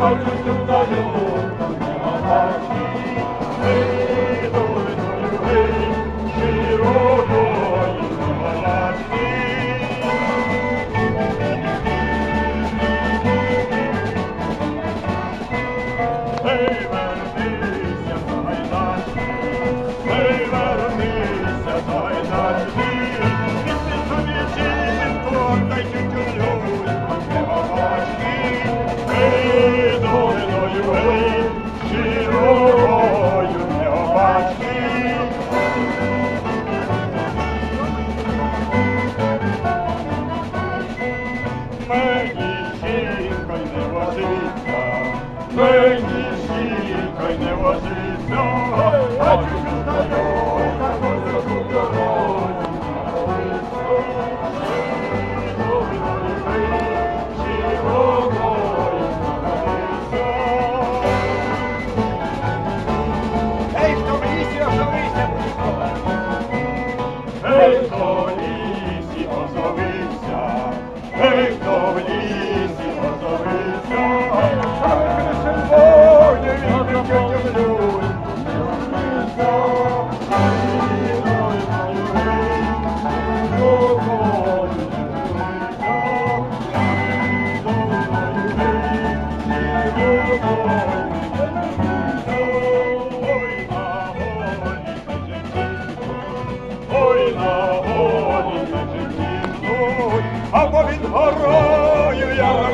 Augustus, the Lord, the Lord, Не обачки. Мені жінка й не возиться, мені жінка й не возиться, а чужу стаю, так ось під горою я.